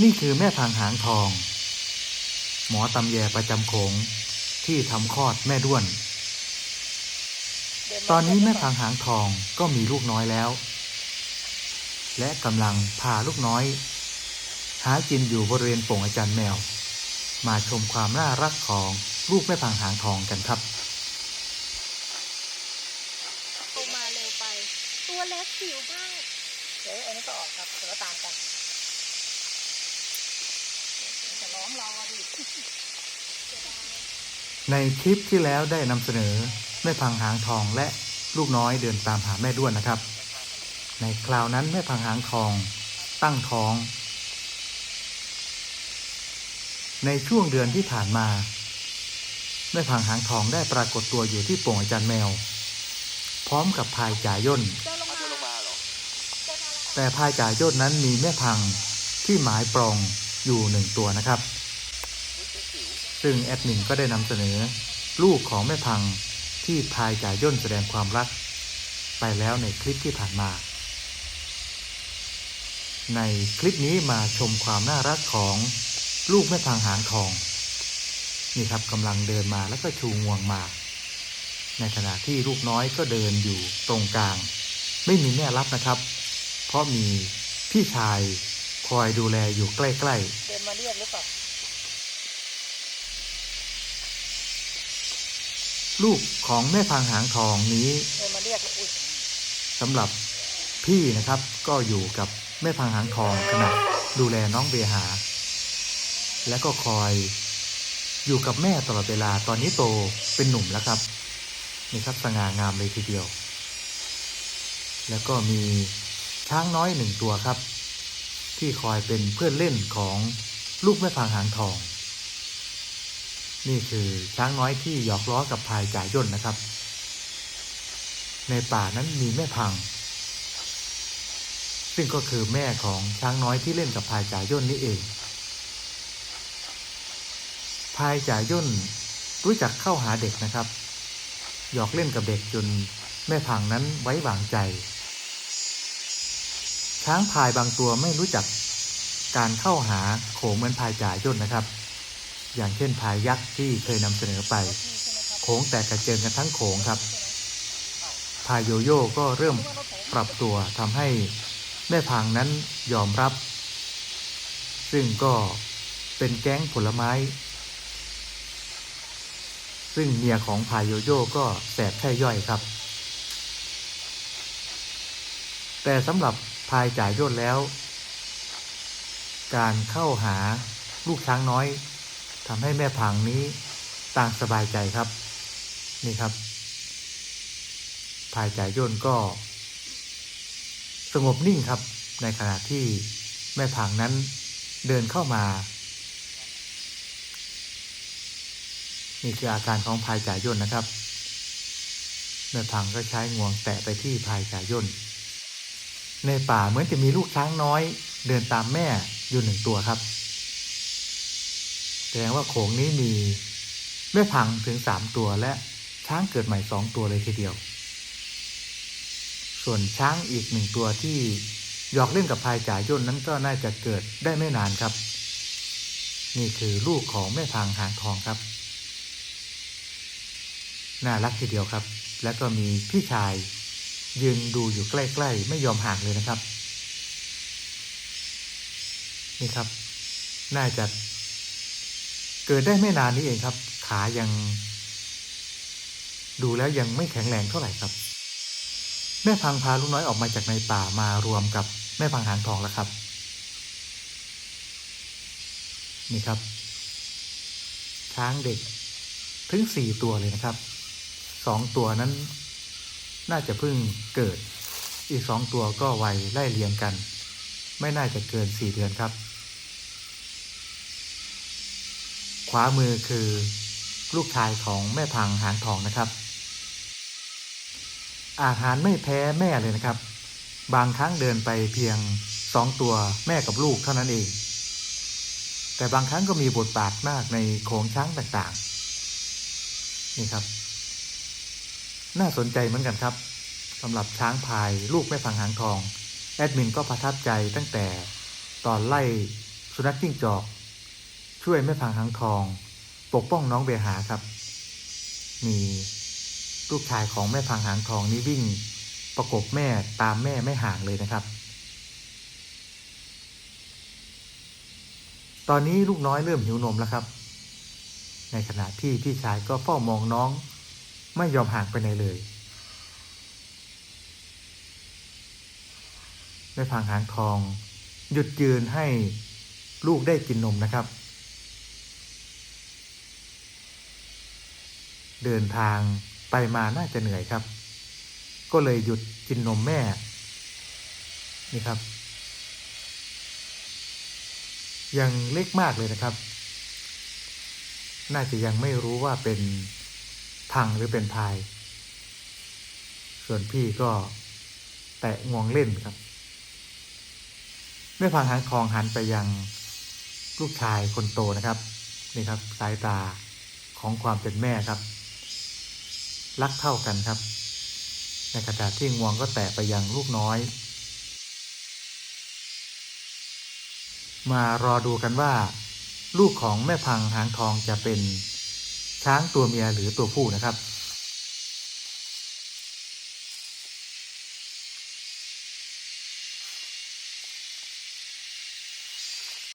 นี่คือแม่พังหางทอง หมอตำแยประจำโขงที่ทำคลอดแม่ด้วน ตอนนี้แม่พังหางทองก็มีลูกน้อยแล้ว และกำลังพาลูกน้อย หากินอยู่บริเวณโป่งอาจารย์แมว มาชมความน่ารักของลูกแม่พังหางทองกันครับ ลงมาเร็วไป ตัวเล็กผิวมาก เดี๋ยวอันนี้ก็ออกครับเดี๋ยวก็ตามกัน จะร้องเราอะดิในคลิปที่แล้วได้นำเสนอแม่พังหางทองและลูกน้อยเดินตามหาแม่ด้วนนะครับ ในคราวนั้นแม่พังหางทอง ตั้งท้อง ในช่วงเดือนที่ผ่านมาแม่พังหางทองได้ปรากฏตัวอยู่ที่โป่งอาจารย์แมว พร้อมกับพายจ่าย่นตัวลงมาเหรอเจ้ามาแต่พายจ่าย่นนั้นมีแม่พังที่หมายปรองอยู่หนึ่งตัวนะครับ ซึ่งแอดมินก็ได้นำเสนอ ลูกของแม่พังที่พายจ่าย่นแสดงความรัก ไปแล้วในคลิปที่ผ่านมา ในคลิปนี้มาชมความน่ารักของลูกแม่พังหางทอง นี่ครับกำลังเดินมาแล้วก็ชูงวงมา ในขณะที่ลูกน้อยก็เดินอยู่ตรงกลาง ไม่มีแม่รับนะครับ เพราะมีพี่ชายคอยดูแลอยู่ใกล้ๆเดินมาเรียกหรือเปล่า ลูกของแม่พังหางทองนี้สำหรับพี่นะครับก็อยู่กับแม่พังหางทองขณะดูแลน้องเบหา และก็คอยอยู่กับแม่ตลอดเวลาตอนนี้โตเป็นหนุ่มแล้วครับนี่ครับสง่างามเลยทีเดียว แล้วก็มีช้างน้อยหนึ่งตัวครับ ที่คอยเป็นเพื่อนเล่นของลูกแม่พังหางทอง นี่คือช้างน้อยที่หยอกล้อกับพายจ่ายย่นนะครับ ในป่านั้นมีแม่พัง ซึ่งก็คือแม่ของช้างน้อยที่เล่นกับพายจ่ายย่นนี่เอง พายจ่ายย่นรู้จักเข้าหาเด็กนะครับ หยอกเล่นกับเด็กจนแม่พังนั้นไว้วางใจ ช้างพายบางตัวไม่รู้จักการเข้าหาโขเหมือนพายจ่ายย่นนะครับ อย่างเช่นพายยักษ์ที่เคยนำเสนอไปพี่ใช่ไหมครับโขงแตกกระเจิงกันทั้งโขงครับ พายโยโย่ก็เริ่มปรับตัวทำให้แม่พังนั้นยอมรับ ซึ่งก็เป็นแก๊งผลไม้ ซึ่งเมียของพายโยโย่ก็แสบแค่ย่อยครับ แต่สำหรับพายจ่ายย่นแล้ว การเข้าหาลูกช้างน้อย ทำให้แม่พังนี้ต่างสบายใจครับ นี่ครับพายจ่ายย่นก็ สงบนิ่งครับ ในขณะที่แม่พังนั้นเดินเข้ามา นี่คืออาการของพายจ่ายย่นนะครับ แม่พังก็ใช้งวงแตะไปที่พายจ่ายย่นในป่าเหมือนจะมีลูกช้างน้อย เดินตามแม่อยู่หนึ่งตัวครับ แสดงว่าโขงนี้มีแม่พังถึงสามตัวและช้างเกิดใหม่สองตัวเลยทีเดียว ส่วนช้างอีกหนึ่งตัวที่หยอกเล่นกับพายจ่ายย่นนั้นก็น่าจะเกิดได้ไม่นานครับ นี่คือลูกของแม่พังหางทองครับ น่ารักทีเดียวครับ แล้วก็มีพี่ชาย ยืนดูอยู่ใกล้ ๆ ไม่ยอมห่างเลยนะครับ นี่ครับ น่าจะ เกิดได้ไม่นานนี้เองครับ ขายัง ดูแล้วยังไม่แข็งแรงเท่าไหร่ครับ แม่พังพาลูกน้อยออกมาจากในป่ามารวมกับแม่พังหางทองแล้วครับ นี่ครับ ช้างเด็กถึงสี่ตัวเลยนะครับสองตัวนั้น น่าจะเพิ่งเกิด อีกสองตัวก็วัยไล่เลียงกัน ไม่น่าจะเกินสี่เดือนครับ ขวามือคือลูกชายของแม่พังหางทองนะครับ อาหารไม่แพ้แม่เลยนะครับ บางครั้งเดินไปเพียงสองตัวแม่กับลูกเท่านั้นเอง แต่บางครั้งก็มีบทบาทมากในโขงช้างต่างๆ นี่ครับ น่าสนใจเหมือนกันครับสำหรับช้างพายลูกแม่พังหางทอง แอดมินก็ประทับใจตั้งแต่ตอนไล่สุนัขจิ้งจอก ช่วยแม่พังหางทอง ปกป้องน้องเบหาครับ มีลูกชายของแม่พังหางทองนี่วิ่ง ประกบแม่ตามแม่ไม่ห่างเลยนะครับ ตอนนี้ลูกน้อยเริ่มหิวนมแล้วครับ ในขณะที่พี่ชายก็เฝ้ามองน้อง ไม่ยอมห่างไปไหนเลยแม่พังหางทอง หยุดยืนให้ลูกได้กินนมนะครับ เดินทางไปมาน่าจะเหนื่อยครับ ก็เลยหยุดกินนมแม่ นี่ครับ ยังเล็กมากเลยนะครับ น่าจะยังไม่รู้ว่าเป็นพังหรือเป็นพาย ส่วนพี่ก็แตะงวงเล่นครับแม่พังหางทองหันไปยังลูกชายคนโตนะครับ นี่ครับ สายตาของความเป็นแม่ครับ รักเท่ากันครับ ในขณะที่งวงก็แตะไปยังลูกน้อย มารอดูกันว่า ลูกของแม่พังหางทองจะเป็นช้างตัวเมียหรือตัวผู้นะครับ